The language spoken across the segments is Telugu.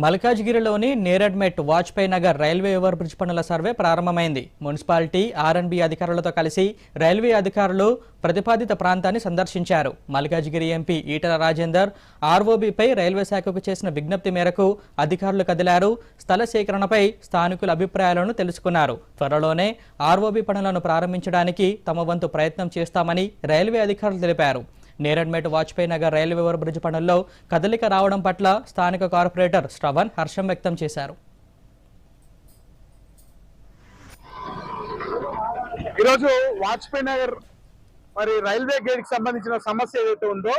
మల్కాజ్గిరిలోని Neredmet Vajpayee Nagar railway over bridge పనుల సర్వే ప్రారంభమైంది. మున్సిపాలిటీ ఆర్ఎన్బి అధికారులతో కలిసి రైల్వే అధికారులు ప్రతిపాదిత ప్రాంతాన్ని సందర్శించారు. మల్కాజ్గిరి ఎంపీ ఈటల రాజేందర్ ఆర్ఓబిపై రైల్వే శాఖకు చేసిన విజ్ఞప్తి మేరకు అధికారులు కదిలారు. స్థల సేకరణపై స్థానికుల అభిప్రాయాలను తెలుసుకున్నారు. త్వరలోనే ఆర్ఓబి పనులను ప్రారంభించడానికి తమ వంతు ప్రయత్నం చేస్తామని రైల్వే అధికారులు తెలిపారు. Neredmet Vajpayee Nagar railway over bridge పనుల్లో కదలిక రావడం పట్ల స్థానిక కార్పొరేటర్ శ్రవణ్ హర్షం వ్యక్తం చేశారు. ఈరోజు వాజ్పేయి నగర్ మరి రైల్వే గేట్కి సంబంధించిన సమస్య ఏదైతే ఉందో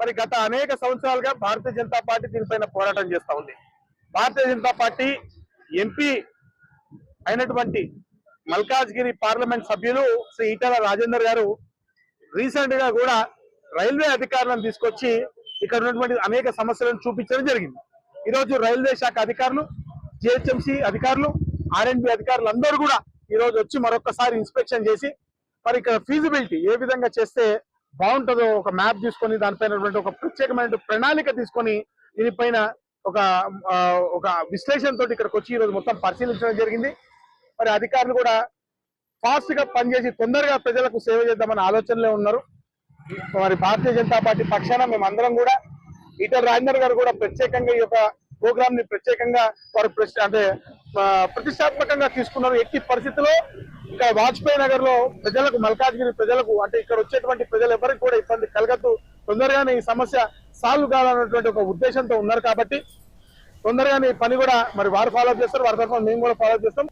మరి గత అనేక సంవత్సరాలుగా భారతీయ జనతా పార్టీ దీనిపైన పోరాటం చేస్తా ఉంది. భారతీయ జనతా పార్టీ ఎంపీ అయినటువంటి మల్కాజ్గిరి పార్లమెంట్ సభ్యులు శ్రీ ఈటల రాజేందర్ గారు రీసెంట్గా కూడా రైల్వే అధికారులను తీసుకొచ్చి ఇక్కడ ఉన్నటువంటి అనేక సమస్యలను చూపించడం జరిగింది. ఈ రోజు రైల్వే శాఖ అధికారులు జిహెచ్ఎంసీ అధికారులు ఆర్ఎండ్బి అధికారులు అందరూ కూడా ఈ రోజు వచ్చి మరొకసారి ఇన్స్పెక్షన్ చేసి మరి ఇక్కడ ఫీజిబిలిటీ ఏ విధంగా చేస్తే బాగుంటుందో ఒక మ్యాప్ తీసుకొని దానిపైన ఒక ప్రత్యేకమైన ప్రణాళిక తీసుకొని దీనిపైన ఒక ఒక విశ్లేషణ తోటి ఇక్కడికి వచ్చి ఈ రోజు మొత్తం పరిశీలించడం జరిగింది. మరి అధికారులు కూడా ఫాస్ట్గా పనిచేసి తొందరగా ప్రజలకు సేవ చేద్దామన్న ఆలోచనలో ఉన్నారు. మరి భారతీయ జనతా పార్టీ పక్షాన మేము అందరం కూడా ఈటల రాజేందర్ గారు కూడా ప్రత్యేకంగా ఈ యొక్క ప్రోగ్రామ్ని ప్రత్యేకంగా వారు అంటే ప్రతిష్టాత్మకంగా తీసుకున్నారు. ఎట్టి పరిస్థితిలో ఇంకా వాజ్పేయి నగర్లో ప్రజలకు మల్కాజ్గిరి ప్రజలకు అంటే ఇక్కడ వచ్చేటువంటి ప్రజలు ఎవరికి కూడా ఇబ్బంది కలగద్దు. తొందరగానే ఈ సమస్య సాల్వ్ కావాలన్నటువంటి ఒక ఉద్దేశంతో ఉన్నారు కాబట్టి తొందరగానే ఈ పని కూడా మరి వారు ఫాలో చేస్తారు. వారి తరఫున మేము కూడా ఫాలో చేస్తాం.